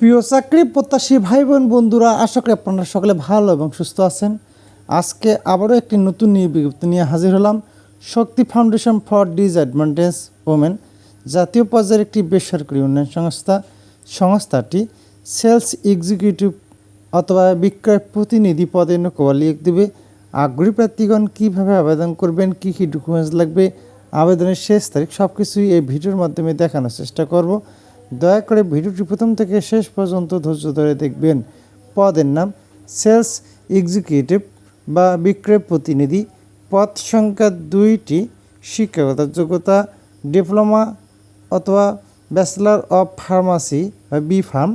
প্রিয় চাকরি প্রত্যাশী ভাই বোন বন্ধুরা, আশা করি আপনারা সকলে ভালো এবং সুস্থ আছেন। আজকে আবারও একটি নতুন নিয়োগ বিজ্ঞপ্তি নিয়ে হাজির হলাম Shakti foundation for disadvantage women, জাতীয় পর্যায়ের একটি বেসরকারি উন্নয়ন সংস্থা। সংস্থাটি সেলস এক্সিকিউটিভ অথবা বিক্রয় প্রতিনিধি পদে নৌকা লিখ দেবে। আগ্রহী প্রার্থীগণ কীভাবে আবেদন করবেন, কী কী ডকুমেন্টস লাগবে, আবেদনের শেষ তারিখ সব কিছুই এই ভিডিওর মাধ্যমে দেখানোর চেষ্টা করব। দয়া করে ভিডিওটি প্রথম থেকে শেষ পর্যন্ত ধৈর্য ধরে দেখবেন। পদের নাম সেলস এক্সিকিউটিভ বা বিক্রয় প্রতিনিধি। পদ সংখ্যা দুইটি, শিক্ষাগত যোগ্যতা, ডিপ্লোমা অথবা ব্যাচেলার অফ ফার্মাসি বা বি ফার্ম।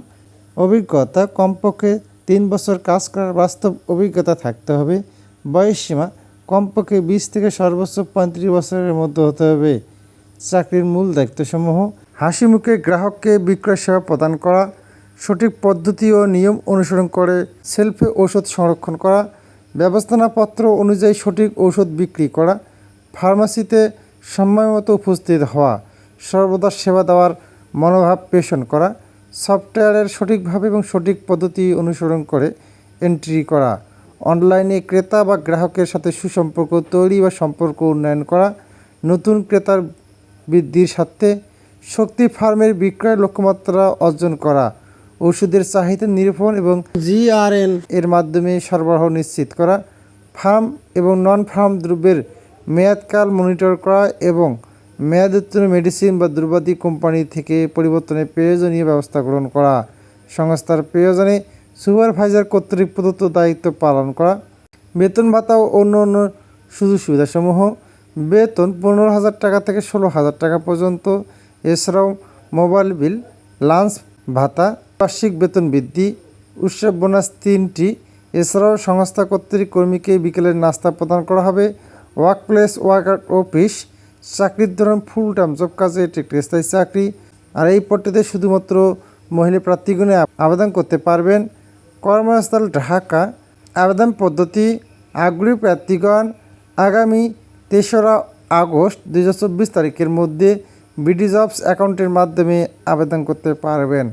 অভিজ্ঞতা, কমপক্ষে তিন বছর কাজ করার বাস্তব অভিজ্ঞতা থাকতে হবে। বয়সসীমা, কমপক্ষে বিশ থেকে সর্বোচ্চ পঁয়ত্রিশ বছরের মধ্যে হতে হবে। চাকরির মূল দায়িত্বসমূহ, হাসি মুখে গ্রাহককে বিক্রয় সেবা প্রদান করা, সঠিক পদ্ধতি ও নিয়ম অনুসরণ করে সেলফে ঔষধ সংরক্ষণ করা ব্যবস্থাপত্র অনুযায়ী সঠিক ঔষধ বিক্রি করা, ফার্মাসিতে সময়মতো উপস্থিত হওয়া, সর্বদা সেবা দেওয়ার মনোভাব পেষণ করা, সফটওয়্যারের সঠিকভাবে এবং সঠিক পদ্ধতি অনুসরণ করে এন্ট্রি করা, অনলাইনে ক্রেতা বা গ্রাহকের সাথে সুসম্পর্ক তৈরি বা সম্পর্ক উন্নয়ন করা, নতুন ক্রেতার বৃদ্ধির সাথে শক্তি ফার্মের বিক্রয় লক্ষ্যমাত্রা অর্জন করা ওষুধের চাহিদা নিরূপণ এবং জিআরএল এর মাধ্যমে সরবরাহ নিশ্চিত করা ফার্ম এবং নন ফার্ম দ্রব্যের মেয়াদকাল মনিটর করা এবং মেয়াদ মেয়াদোত্তীর্ণ মেডিসিন বা দ্রব্যাদি কোম্পানি থেকে পরিবর্তনের প্রয়োজনীয় ব্যবস্থা গ্রহণ করা সংস্থার প্রয়োজনে সুপারভাইজার কর্তৃক প্রদত্ত দায়িত্ব পালন করা বেতন ভাতা ও অন্য অন্য সুযোগ সুবিধাসমূহ বেতন পনেরো হাজার টাকা থেকে ষোলো হাজার টাকা পর্যন্ত। এছাড়াও মোবাইল বিল, লাঞ্চ ভাতা, বার্ষিক বেতন বৃদ্ধি, উৎসব বোনাস তিনটি। এছাড়াও সংস্থা কর্তৃক কর্মীকে বিকেলের নাস্তা প্রদান করা হবে। ওয়ার্ক প্লেস ওয়ার্ক অফিস, চাকরির ধরন ফুল টাইম জব কাজে এটি একটি স্থায়ী চাকরি। আর এই পদটিতে শুধুমাত্র মহিলা প্রার্থীগণে আবেদন করতে পারবেন। কর্মস্থল ঢাকা, আবেদন পদ্ধতি, আগ্রহী প্রার্থীগণ, আগামী তেসরা আগস্ট দু হাজার চব্বিশ তারিখের মধ্যে বিডি জবস অ্যাকাউন্টের মাধ্যমে আবেদন করতে পারবেন।